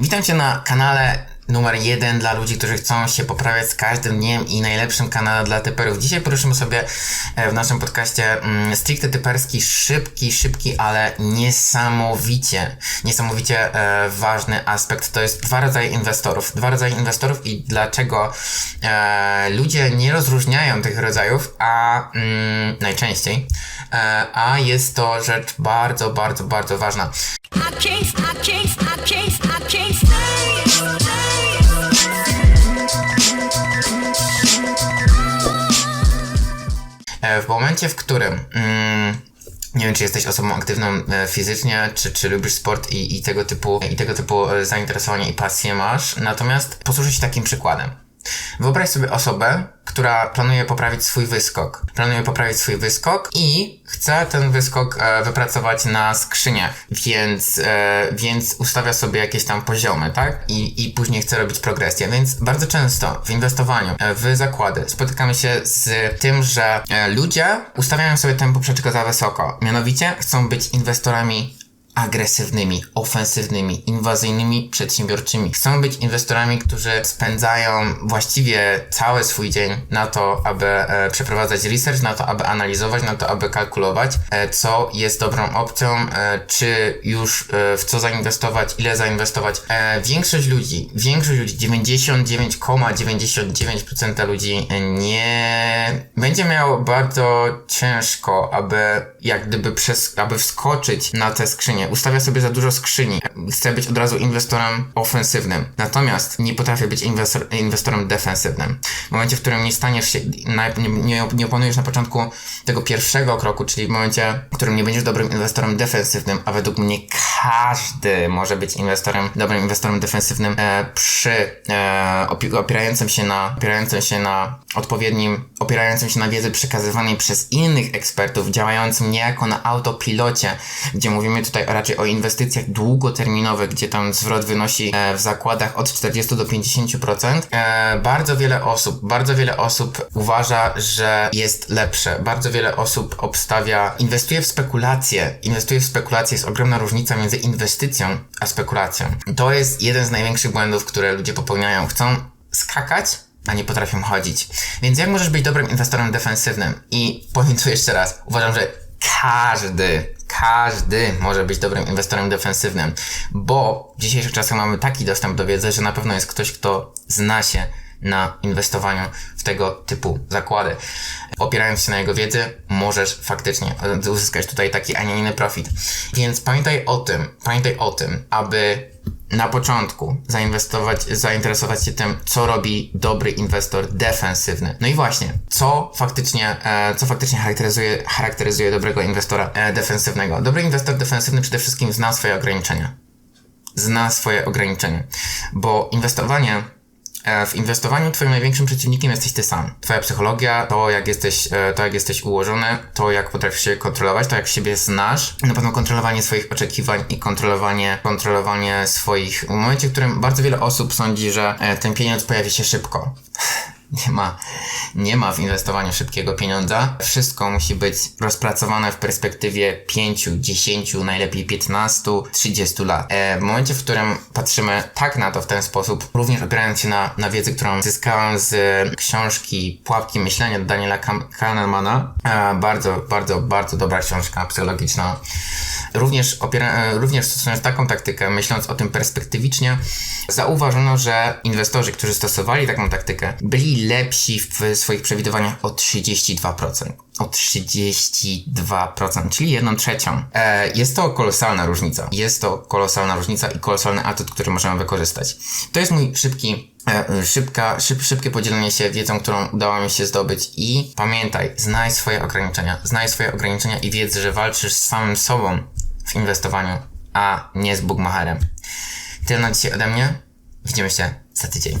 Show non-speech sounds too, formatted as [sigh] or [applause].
Witam Cię na kanale numer jeden dla ludzi, którzy chcą się poprawiać z każdym dniem i najlepszym kanale dla typerów. Dzisiaj poruszymy sobie e, w naszym podcaście mm, stricte typerski, szybki, szybki, ale niesamowicie, niesamowicie e, ważny aspekt. To jest dwa rodzaje inwestorów. Dwa rodzaje inwestorów i dlaczego e, ludzie nie rozróżniają tych rodzajów, a mm, najczęściej, a jest to rzecz bardzo, bardzo, bardzo ważna. I can't, I I can't, momencie, w którym mm, nie wiem, czy jesteś osobą aktywną e, fizycznie, czy, czy lubisz sport i, i tego typu i tego typu e, zainteresowanie i pasje masz. Natomiast posłużę się takim przykładem. Wyobraź sobie osobę, która planuje poprawić swój wyskok. Planuje poprawić swój wyskok i chce ten wyskok e, wypracować na skrzyniach, więc, e, więc ustawia sobie jakieś tam poziomy, tak? I, I później chce robić progresję. Więc bardzo często w inwestowaniu, e, w zakłady spotykamy się z tym, że e, ludzie ustawiają sobie tempo przeczko za wysoko. Mianowicie chcą być inwestorami agresywnymi, ofensywnymi, inwazyjnymi, przedsiębiorczymi. Chcą być inwestorami, którzy spędzają właściwie cały swój dzień na to, aby e, przeprowadzać research, na to, aby analizować, na to, aby kalkulować, e, co jest dobrą opcją, e, czy już e, w co zainwestować, ile zainwestować. E, większość ludzi, większość ludzi, 99,99% ludzi e, nie będzie miało bardzo ciężko, aby jak gdyby przez, aby wskoczyć na te skrzynie. Ustawia sobie za dużo skrzyni. Chce być od razu inwestorem ofensywnym. Natomiast nie potrafię być inwestor, inwestorem defensywnym. W momencie, w którym nie staniesz się, nie, nie, nie opanujesz na początku tego pierwszego kroku, czyli w momencie, w którym nie będziesz dobrym inwestorem defensywnym, a według mnie każdy może być inwestorem, dobrym inwestorem defensywnym e, przy e, opi- opierającym się na, opierającym się na odpowiednim, opierającym się na wiedzy przekazywanej przez innych ekspertów, działającym niejako na autopilocie, gdzie mówimy tutaj raczej o inwestycjach długoterminowych, gdzie tam zwrot wynosi e, w zakładach od 40 do 50%. E, bardzo wiele osób, bardzo wiele osób uważa, że jest lepsze. Bardzo wiele osób obstawia, inwestuje w spekulacje. Inwestuje w spekulacje, jest ogromna różnica między inwestycją a spekulacją. To jest jeden z największych błędów, które ludzie popełniają. Chcą skakać, a nie potrafią chodzić. Więc jak możesz być dobrym inwestorem defensywnym? I powiem tu jeszcze raz, uważam, że każdy, każdy może być dobrym inwestorem defensywnym, bo w dzisiejszych czasach mamy taki dostęp do wiedzy, że na pewno jest ktoś, kto zna się na inwestowaniu w tego typu zakłady. Opierając się na jego wiedzy, możesz faktycznie uzyskać tutaj taki, a nie inny profit. Więc pamiętaj o tym, pamiętaj o tym, aby na początku zainwestować, zainteresować się tym, co robi dobry inwestor defensywny. No i właśnie, co faktycznie, e, co faktycznie charakteryzuje, charakteryzuje dobrego inwestora e, defensywnego. Dobry inwestor defensywny przede wszystkim zna swoje ograniczenia. Zna swoje ograniczenia, bo inwestowanie W inwestowaniu twoim największym przeciwnikiem jesteś ty sam. Twoja psychologia, to jak jesteś, e, to jak jesteś ułożony, to jak potrafisz się kontrolować, to jak siebie znasz, na pewno kontrolowanie swoich oczekiwań i kontrolowanie, kontrolowanie swoich, w momencie, w którym bardzo wiele osób sądzi, że e, ten pieniądz pojawi się szybko. [laughs] [laughs] Nie ma, nie ma w inwestowaniu szybkiego pieniądza. Wszystko musi być rozpracowane w perspektywie 5, 10, najlepiej 15, 30 lat. E, w momencie, w którym patrzymy tak na to w ten sposób, również opierając się na, na wiedzy, którą zyskałem z książki Pułapki Myślenia Daniela Kahnemana, e, bardzo, bardzo, bardzo dobra książka psychologiczna. Również, opiera, e, również stosując taką taktykę, myśląc o tym perspektywicznie, zauważono, że inwestorzy, którzy stosowali taką taktykę, byli lepsi w swoich przewidywaniach o 32%. O 32%, czyli jedną trzecią. E, jest to kolosalna różnica. Jest to kolosalna różnica i kolosalny atut, który możemy wykorzystać. To jest mój szybki szybka, szyb, szybkie podzielenie się wiedzą, którą udało mi się zdobyć i pamiętaj, znaj swoje ograniczenia. Znaj swoje ograniczenia i wiedz, że walczysz z samym sobą w inwestowaniu, a nie z Bugmacherem. Tyle na dzisiaj ode mnie. Widzimy się za tydzień.